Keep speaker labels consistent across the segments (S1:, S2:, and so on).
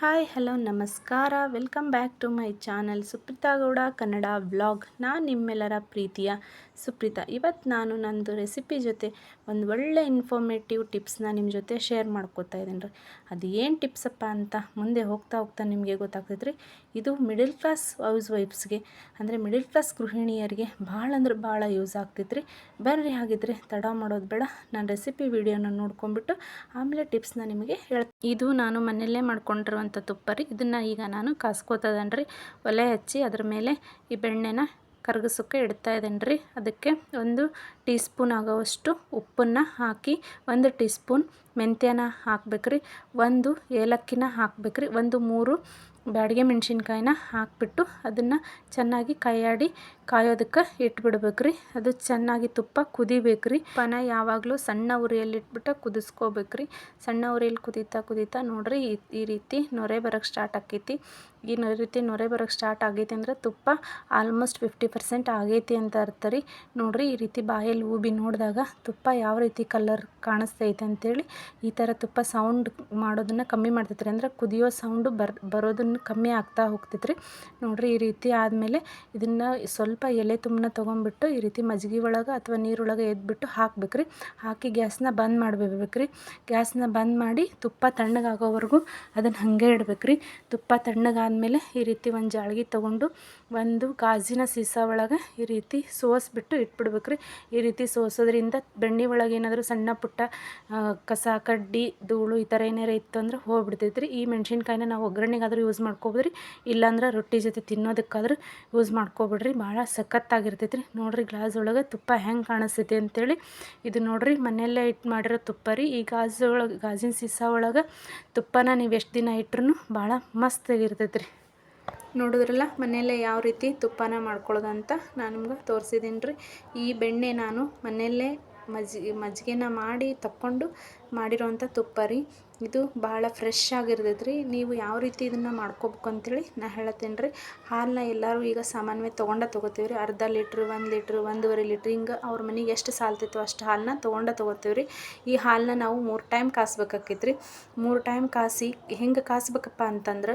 S1: Hi, hello, ನಮಸ್ಕಾರ. Welcome back to my channel Supreetha Gowda, Kannada vlog. ನಾನು ನಿಮ್ಮೆಲ್ಲರ ಪ್ರೀತಿಯ ಸುಪ್ರೀತಾ. ಇವತ್ತು ನಾನು ನಂದು ರೆಸಿಪಿ ಜೊತೆ ಒಂದು ಒಳ್ಳೆ ಇನ್ಫಾರ್ಮೇಟಿವ್ ಟಿಪ್ಸ್ನ ನಿಮ್ಮ ಜೊತೆ ಶೇರ್ ಮಾಡ್ಕೋತಾ ಇದ್ದೀನಿ ರೀ. ಅದು ಏನು ಟಿಪ್ಸಪ್ಪ ಅಂತ ಮುಂದೆ ಹೋಗ್ತಾ ಹೋಗ್ತಾ ನಿಮಗೆ ಗೊತ್ತಾಗ್ತೈತೆ ರೀ ಇದು ಮಿಡಲ್ ಕ್ಲಾಸ್ ಹೌಸ್ ವೈಫ್ಸ್ಗೆ ಅಂದರೆ ಮಿಡಲ್ ಕ್ಲಾಸ್ ಗೃಹಿಣಿಯರಿಗೆ ಭಾಳ ಅಂದ್ರೆ ಭಾಳ ಯೂಸ್ ಆಗ್ತೈತೆ ರೀ ಬರ್ರಿ, ಹಾಗಿದ್ರೆ ತಡ ಮಾಡೋದು ಬೇಡ. ನಾನು ರೆಸಿಪಿ ವಿಡಿಯೋನ ನೋಡ್ಕೊಂಬಿಟ್ಟು ಆಮೇಲೆ ಟಿಪ್ಸ್ನ ನಿಮಗೆ ಹೇಳ್ತೀನಿ. ಇದು ನಾನು ಮನೆಯಲ್ಲೇ ಮಾಡ್ಕೊಂಡಿರುವಂಥ ತುಪ್ಪ ರೀ ಇದನ್ನು ಈಗ ನಾನು ಕಾಸ್ಕೋತದನ್ ರೀ ಒಲೆ ಹಚ್ಚಿ ಅದ್ರ ಮೇಲೆ ಈ ಬೆಣ್ಣೆನ ಕರಗಿಸೋಕೆ ಇಡ್ತಾ ಇದ್ದೇನೆ ರೀ ಅದಕ್ಕೆ ಒಂದು ಟೀ ಸ್ಪೂನ್ ಆಗೋವಷ್ಟು ಉಪ್ಪನ್ನು ಹಾಕಿ, ಒಂದು ಟೀ ಸ್ಪೂನ್ ಮೆಂತ್ಯನ ಹಾಕ್ಬೇಕ್ರಿ. ಒಂದು ಏಲಕ್ಕಿನ ಹಾಕ್ಬೇಕ್ರಿ. ಒಂದು ಮೂರು ಬ್ಯಾಡಿಗೆ ಮೆಣಸಿನ್ಕಾಯಿನ ಹಾಕಿಬಿಟ್ಟು ಅದನ್ನು ಚೆನ್ನಾಗಿ ಕೈಯಾಡಿ ಕಾಯೋದಕ್ಕೆ ಇಟ್ಬಿಡ್ಬೇಕು ರೀ. ಅದು ಚೆನ್ನಾಗಿ ತುಪ್ಪ ಕುದಿಬೇಕು ರೀ. ಪನ ಯಾವಾಗಲೂ ಸಣ್ಣ ಉರಿಯಲ್ಲಿ ಇಟ್ಬಿಟ್ಟು ಕುದಿಸ್ಕೋಬೇಕು ರೀ. ಸಣ್ಣ ಉರಿಯಲ್ಲಿ ಕುದೀತಾ ಕುದೀತಾ ನೋಡ್ರಿ ಈ ರೀತಿ ನೊರೆ ಬರೋಕ್ಕೆ ಸ್ಟಾರ್ಟ್ ಆಕೈತಿ. ಈ ರೀತಿ ನೊರೆ ಬರೋಕ್ಕೆ ಸ್ಟಾರ್ಟ್ ಆಗೈತಿ ಅಂದ್ರೆ ತುಪ್ಪ ಆಲ್ಮೋಸ್ಟ್ ಫಿಫ್ಟಿ ಪರ್ಸೆಂಟ್ ಆಗೈತಿ ಅಂತ ಅರ್ಥ ರೀ. ನೋಡ್ರಿ ಈ ರೀತಿ ಬಾಯಲ್ಲಿ ಊಬಿ ನೋಡಿದಾಗ ತುಪ್ಪ ಯಾವ ರೀತಿ ಕಲರ್ ಕಾಣಿಸ್ತೈತೆ ಅಂತೇಳಿ ಈ ಥರ ತುಪ್ಪ ಸೌಂಡ್ ಮಾಡೋದನ್ನು ಕಮ್ಮಿ ಮಾಡ್ತೈತೆ ರೀ. ಅಂದ್ರೆ ಕುದಿಯೋ ಸೌಂಡು ಬರ್, ಬರೋದನ್ನು ಕಮ್ಮಿ ಆಗ್ತಾ ಹೋಗ್ತೈತೆ ರೀ ನೋಡ್ರಿ ಈ ರೀತಿ ಆದಮೇಲೆ ಇದನ್ನು ಸ್ವಲ್ಪ ಎಲೆ ತುಂಬನ ತೊಗೊಂಬಿಟ್ಟು ಈ ರೀತಿ ಮಜ್ಗೆ ಒಳಗೆ ಅಥವಾ ನೀರೊಳಗೆ ಎದ್ಬಿಟ್ಟು ಹಾಕ್ಬೇಕ್ರಿ. ಹಾಕಿ ಗ್ಯಾಸ್ನ ಬಂದ್ ಮಾಡಿಬಿಡ್ಬೇಕ್ರಿ ಗ್ಯಾಸ್ನ ಬಂದ್ ಮಾಡಿ ತುಪ್ಪ ತಣ್ಣಗಾಗೋವರೆಗೂ ಅದನ್ನು ಹಾಗೆ ಇಡ್ಬೇಕ್ರಿ. ತುಪ್ಪ ತಣ್ಣಗಾದ್ಮೇಲೆ ಈ ರೀತಿ ಒಂದು ಜಾಳ್ಗೆ ತೊಗೊಂಡು ಒಂದು ಗಾಜಿನ ಸೀಸ ಒಳಗೆ ಈ ರೀತಿ ಸೋಸ್ಬಿಟ್ಟು ಇಟ್ಬಿಡ್ಬೇಕ್ರಿ. ಈ ರೀತಿ ಸೋಸೋದ್ರಿಂದ ಬೆಣ್ಣೆ ಒಳಗೆ ಏನಾದರೂ ಸಣ್ಣ ಪುಟ್ಟ ಕಸ, ಕಡ್ಡಿ, ಧೂಳು ಈ ಥರ ಏನಾರ ಇತ್ತು ಅಂದ್ರೆ ಹೋಗ್ಬಿಡ್ತೈತ್ರಿ. ಈ ಮೆಣಸಿನ್ಕಾಯಿನ ನಾವು ಒಗ್ಗರಣೆಗಾದ್ರೂ ಯೂಸ್ ಮಾಡ್ಕೋಬೋದು ರೀ ಇಲ್ಲಾಂದ್ರೆ ರೊಟ್ಟಿ ಜೊತೆ ತಿನ್ನೋದಕ್ಕಾದ್ರೆ ಯೂಸ್ ಮಾಡ್ಕೊಬಿಡ್ರಿ. ಭಾಳ ಸಖತ್ತಾಗಿರ್ತೈತೆ ರೀ ನೋಡ್ರಿ ಗ್ಲಾಸ್ ಒಳಗೆ ತುಪ್ಪ ಹೆಂಗೆ ಕಾಣಿಸ್ತೈತಿ ಅಂತೇಳಿ. ಇದು ನೋಡ್ರಿ ಮನೆಯಲ್ಲೇ ಇಟ್ಟು ಮಾಡಿರೋ ತುಪ್ಪ ರೀ. ಈ ಗಾಜು ಒಳಗೆ, ಗಾಜಿನ ಸೀಸ ಒಳಗೆ ತುಪ್ಪನ ನೀವು ಎಷ್ಟು ದಿನ ಇಟ್ರೂ ಭಾಳ ಮಸ್ತಾಗಿರ್ತೈತೆ ರೀ ನೋಡಿದ್ರಲ್ಲ ಮನೆಯಲ್ಲೇ ಯಾವ ರೀತಿ ತುಪ್ಪನ ಮಾಡ್ಕೊಳ್ಳೋದಂತ ನಾನು ನಿಮ್ಗೆ ತೋರಿಸಿದ್ದೀನಿ ರೀ ಈ ಬೆಣ್ಣೆ ನಾನು ಮನೆಯಲ್ಲೇ ಮಜ್ಜಿ, ಮಜ್ಜಿಗೆನ ಮಾಡಿ ತಕ್ಕೊಂಡು ಮಾಡಿರೋವಂಥ ತುಪ್ಪ ರೀ. ಇದು ಭಾಳ ಫ್ರೆಶ್ ಆಗಿರ್ತೈತೆ ರೀ. ನೀವು ಯಾವ ರೀತಿ ಇದನ್ನು ಮಾಡ್ಕೋಬೇಕು ಅಂತೇಳಿ ನಾ ಹೇಳತ್ತೇನೆ ರೀ. ಹಾಲನ್ನ ಎಲ್ಲರೂ ಈಗ ಸಾಮಾನ್ಯವಾಗಿ ತೊಗೊಂಡ ತೊಗೋತೀವಿ ರೀ. ಅರ್ಧ ಲೀಟ್ರ್ ಒಂದು ಲೀಟ್ರ್ ಒಂದೂವರೆ ಲೀಟ್ರ್ ಹಿಂಗೆ ಅವ್ರ ಮನೆಗೆ ಎಷ್ಟು ಸಾಲ್ತಿತ್ತು ಅಷ್ಟು ಹಾಲನ್ನ ತೊಗೊಂಡ ತೊಗೋತೀವಿ ರೀ. ಈ ಹಾಲನ್ನ ನಾವು ಮೂರು ಟೈಮ್ ಕಾಸ್ಬೇಕಾಕೈತೆ ರೀ. ಮೂರು ಟೈಮ್ ಕಾಸಿ ಹೆಂಗೆ ಕಾಸ್ಬೇಕಪ್ಪ ಅಂತಂದ್ರೆ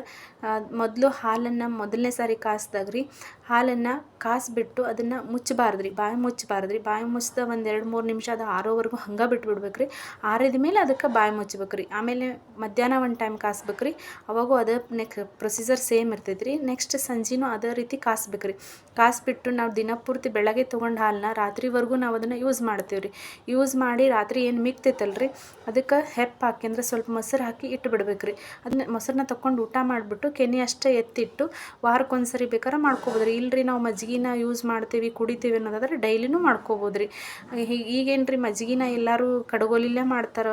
S1: ಮೊದಲು ಹಾಲನ್ನು ಮೊದಲನೇ ಸಾರಿ ಕಾಸ್ದಾಗ ರೀ, ಹಾಲನ್ನು ಕಾಸ್ಬಿಟ್ಟು ಅದನ್ನು ಮುಚ್ಚಬಾರ್ದು ರೀ. ಬಾಯಿ ಮುಚ್ಚಬಾರ್ದು ರೀ. ಬಾಯಿ ಮುಚ್ಚಿದ ಒಂದು ಎರಡು ಮೂರು ನಿಮಿಷ ಅದು ಆರೋವರೆಗೂ ಹಂಗೆ ಬಿಟ್ಬಿಡ್ಬೇಕು ರೀ ಆರಿದ ಮೇಲೆ ಅದಕ್ಕೆ ಬಾಯಿ ಮುಚ್ಚಬೇಕು ರೀ ಆಮೇಲೆ ಮಧ್ಯಾಹ್ನ ಒಂದು ಟೈಮ್ ಕಾಸ್ಬೇಕು ರೀ ಅವಾಗೂ ಅದೇ ನೆಕ್ ಪ್ರೊಸೀಜರ್ ಸೇಮ್ ಇರ್ತೈತೆ ರೀ ನೆಕ್ಸ್ಟ್ ಸಂಜೆನೂ ಅದೇ ರೀತಿ ಕಾಸ್ಬೇಕು ರೀ ಕಾಸ್ಬಿಟ್ಟು ನಾವು ದಿನಪೂರ್ತಿ ಬೆಳಗ್ಗೆ ತೊಗೊಂಡು ಹಾಲನ್ನ ರಾತ್ರಿವರೆಗೂ ನಾವು ಅದನ್ನು ಯೂಸ್ ಮಾಡ್ತೀವಿ ರೀ ಯೂಸ್ ಮಾಡಿ ರಾತ್ರಿ ಏನು ಮಿಗ್ತೈತಲ್ಲ ರೀ ಅದಕ್ಕೆ ಹೆಪ್ಪು ಹಾಕಿ ಅಂದರೆ ಸ್ವಲ್ಪ ಮೊಸರು ಹಾಕಿ ಇಟ್ಟು ಬಿಡ್ಬೇಕು ರೀ ಅದನ್ನ ಮೊಸರನ್ನ ತಗೊಂಡು ಊಟ ಮಾಡಿಬಿಟ್ಟು ಕೆನೆ ಅಷ್ಟೇ ಎತ್ತಿಟ್ಟು ವಾರಕ್ಕೊಂದ್ಸರಿ ಬೇಕಾದ್ರೆ ಮಾಡ್ಕೋಬೋದು ರೀ ಇಲ್ಲರಿ ನಾವು ಮಜ್ಜಿಗೆನ ಯೂಸ್ ಮಾಡ್ತೀವಿ, ಕುಡಿತೀವಿ ಅನ್ನೋದಾದ್ರೆ ಡೈಲಿನೂ ಮಾಡ್ಕೋಬೋದು ರೀ ಈಗೇನು ರೀ ಮಜ್ಜಿಗೆನ ಎಲ್ಲರೂ ಕಡಗೋಲಿಲ್ಲೇ ಮಾಡ್ತಾರೆ?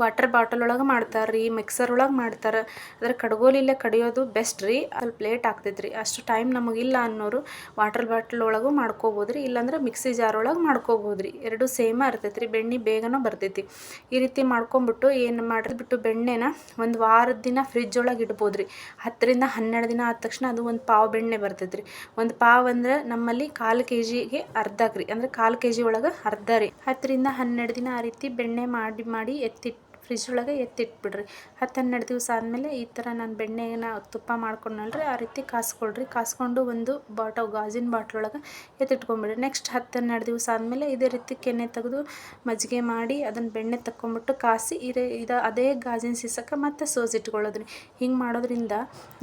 S1: ವಾಟರ್ ಬಾಟಲ್ ಒಳಗೆ ಮಾಡ್ತಾರೆ ರೀ ಮಿಕ್ಸರ್ ಒಳಗೆ ಮಾಡ್ತಾರೆ. ಅದ್ರ ಕಡ್ಗೋಲಿಲ್ಲೇ ಕಡಿಯೋದು ಬೆಸ್ಟ್ ರೀ. ಅಲ್ಲಿ ಪ್ಲೇಟ್ ಆಗ್ತೈತೆ ರೀ ಅಷ್ಟು ಟೈಮ್ ನಮಗಿಲ್ಲ ಅನ್ನೋರು ವಾಟರ್ ಬಾಟಲ್ ಒಳಗೂ ಮಾಡ್ಕೋಬೋದು ರೀ ಇಲ್ಲಾಂದ್ರೆ ಮಿಕ್ಸಿ ಜಾರ್ ಒಳಗೆ ಮಾಡ್ಕೋಬೋದು ರೀ ಎರಡು ಸೇಮ ಇರ್ತೈತೆ ರೀ ಬೆಣ್ಣೆ ಬೇಗನೂ ಬರ್ತೈತಿ. ಈ ರೀತಿ ಮಾಡ್ಕೊಂಬಿಟ್ಟು ಏನು ಮಾಡಿದ್ಬಿಟ್ಟು ಬೆಣ್ಣೆನ ಒಂದು ವಾರದ ದಿನ ಫ್ರಿಜ್ ಒಳಗೆ ಇಡ್ಬೋದು ರೀ ಹತ್ತರಿಂದ ಹನ್ನೆರಡು ದಿನ ಆದ ತಕ್ಷಣ ಅದು ಒಂದು ಪಾವ್ ಬೆಣ್ಣೆ ಬರ್ತೈತೆ ರೀ ಒಂದು ಪಾವ್ ಅಂದ್ರೆ ನಮ್ಮಲ್ಲಿ ಕಾಲು ಕೆ ಜಿಗೆ ಅರ್ಧ ರೀ. ಅಂದರೆ ಕಾಲು ಕೆ ಜಿ ಒಳಗೆ ಅರ್ಧ ರೀ. ಹತ್ತರಿಂದ ಹನ್ನೆರಡು ದಿನ ಆ ರೀತಿ ಬೆಣ್ಣೆ ಮಾಡಿ ಮಾಡಿ ಎತ್ತಿಟ್ಟು ಫ್ರಿಜ್ ಒಳಗೆ ಎತ್ತಿಟ್ಬಿಡ್ರಿ. ಹತ್ತು ಹನ್ನೆರಡು ದಿವಸ ಆದಮೇಲೆ ಈ ಥರ ನಾನು ಬೆಣ್ಣೆನ ತುಪ್ಪ ಮಾಡ್ಕೊಂಡಲ್ರಿ ಆ ರೀತಿ ಕಾಸ್ಕೊಳ್ರಿ. ಕಾಸ್ಕೊಂಡು ಒಂದು ಬಾಟಲ್, ಗಾಜಿನ ಬಾಟ್ಲೊಳಗೆ ಎತ್ತಿಟ್ಕೊಂಬಿಡ್ರಿ. ನೆಕ್ಸ್ಟ್ ಹತ್ತು ಹನ್ನೆರಡು ದಿವಸ ಆದಮೇಲೆ ಇದೇ ರೀತಿ ಕೆನೆ ತೆಗೆದು ಮಜ್ಜಿಗೆ ಮಾಡಿ ಅದನ್ನು ಬೆಣ್ಣೆ ತಕ್ಕೊಂಬಿಟ್ಟು ಕಾಸಿ ಇರೇ, ಇದು ಅದೇ ಗಾಜಿನ ಸೀಸಕ್ಕೆ ಮತ್ತೆ ಸೋಸಿಟ್ಕೊಳ್ಳೋದ್ರಿ. ಹಿಂಗೆ ಮಾಡೋದ್ರಿಂದ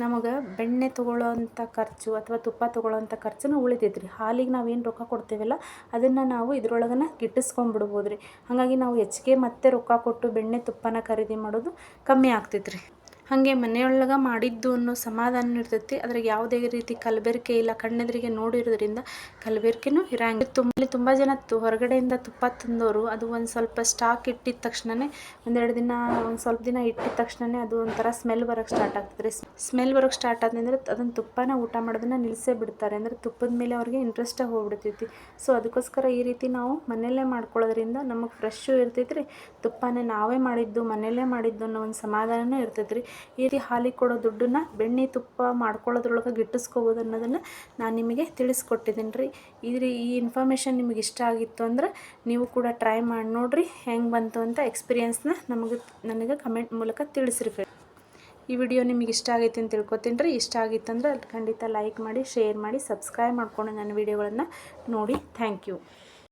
S1: ನಮಗೆ ಬೆಣ್ಣೆ ತೊಗೊಳ್ಳೋವಂಥ ಖರ್ಚು ಅಥವಾ ತುಪ್ಪ ತೊಗೊಳ್ಳೋವಂಥ ಖರ್ಚನ್ನು ಉಳಿದಿದ್ರಿ ಹಾಲಿಗೆ ನಾವೇನು ರೊಕ್ಕ ಕೊಡ್ತೇವಲ್ಲ, ಅದನ್ನು ನಾವು ಇದ್ರೊಳಗನ ಗಿಟ್ಟಿಸ್ಕೊಂಡ್ಬಿಡ್ಬೋದು ರೀ ಹಾಗಾಗಿ ನಾವು ಹೆಚ್ಚಿಗೆ ಮತ್ತೆ ರೊಕ್ಕ ಕೊಟ್ಟು ಬೆಣ್ಣೆ ತುಪ್ಪನ ಖರೀದಿ ಮಾಡೋದು ಕಮ್ಮಿ ಆಗ್ತೈತೆ ರೀ ಹಾಗೆ ಮನೆಯೊಳಗೆ ಮಾಡಿದ್ದು ಅನ್ನೋ ಸಮಾಧಾನ ಇರ್ತೈತಿ. ಅದ್ರಾಗ ಯಾವುದೇ ರೀತಿ ಕಲಬೆರಕೆ ಇಲ್ಲ. ಕಣ್ಣೆದ್ರಿಗೆ ನೋಡಿರೋದ್ರಿಂದ ಕಲಬೆರಕೆನೂ ಇರಂಗಿಲ್ಲ. ತುಂಬ ತುಂಬ ಜನ ಹೊರಗಡೆಯಿಂದ ತುಪ್ಪ ತಂದವರು ಅದು ಒಂದು ಸ್ವಲ್ಪ ಸ್ಟಾಕ್ ಇಟ್ಟಿದ ತಕ್ಷಣನೇ, ಒಂದೆರಡು ದಿನ, ಒಂದು ಸ್ವಲ್ಪ ದಿನ ಇಟ್ಟಿದ ತಕ್ಷಣನೇ ಅದು ಒಂಥರ ಸ್ಮೆಲ್ ಬರೋಕ್ಕೆ ಸ್ಟಾರ್ಟ್ ಆಗ್ತದೆ ಸ್ಮೆಲ್ ಬರೋಕ್ಕೆ ಸ್ಟಾರ್ಟ್ ಆದ್ಮೇಲೆ ಅದನ್ನು ತುಪ್ಪನ ಊಟ ಮಾಡೋದನ್ನ ನಿಲ್ಲಿಸೇ ಬಿಡ್ತಾರೆ. ಅಂದರೆ ತುಪ್ಪದ ಮೇಲೆ ಅವ್ರಿಗೆ ಇಂಟ್ರೆಸ್ಟೇ ಹೋಗ್ಬಿಡ್ತೈತಿ. ಸೊ ಅದಕ್ಕೋಸ್ಕರ ಈ ರೀತಿ ನಾವು ಮನೆಯಲ್ಲೇ ಮಾಡ್ಕೊಳ್ಳೋದ್ರಿಂದ ನಮಗೆ ಫ್ರೆಶ್ಶು ಇರ್ತೈತೆ ರೀ ತುಪ್ಪನೇ ನಾವೇ ಮಾಡಿದ್ದು, ಮನೆಯಲ್ಲೇ ಮಾಡಿದ್ದು ಅನ್ನೋ ಒಂದು ಸಮಾಧಾನನೂ ಇರ್ತೈತೆ ರೀ ಈ ರೀತಿ ಹಾಲಿಗೆ ಕೊಡೋ ದುಡ್ಡನ್ನ ಬೆಣ್ಣೆ ತುಪ್ಪ ಮಾಡ್ಕೊಳ್ಳೋದ್ರೊಳಗೆ ಗಿಟ್ಟಿಸ್ಕೋಬೋದು ಅನ್ನೋದನ್ನು ನಾನು ನಿಮಗೆ ತಿಳಿಸ್ಕೊಟ್ಟಿದ್ದೀನಿ ರೀ. ಇದ್ರಿ, ಈ ಇನ್ಫಾರ್ಮೇಷನ್ ನಿಮಗೆ ಇಷ್ಟ ಆಗಿತ್ತು ಅಂದ್ರೆ ನೀವು ಕೂಡ ಟ್ರೈ ಮಾಡಿ ನೋಡಿರಿ, ಹೆಂಗೆ ಬಂತು ಅಂತ ಎಕ್ಸ್ಪೀರಿಯನ್ಸ್ನ ನಮಗೆ, ನನಗೆ ಕಮೆಂಟ್ ಮೂಲಕ ತಿಳಿಸ್ರಿ ಫ್ರೆಂಡ್ ಈ ವಿಡಿಯೋ ನಿಮಗೆ ಇಷ್ಟ ಆಗೈತೆ ಅಂತ ತಿಳ್ಕೊತೀನಿ ರೀ. ಇಷ್ಟ ಆಗಿತ್ತಂದ್ರೆ ಅದು ಖಂಡಿತ ಲೈಕ್ ಮಾಡಿ ಶೇರ್ ಮಾಡಿ ಸಬ್ಸ್ಕ್ರೈಬ್ ಮಾಡ್ಕೊಂಡು ನನ್ನ ವಿಡಿಯೋಗಳನ್ನು ನೋಡಿ. Thank you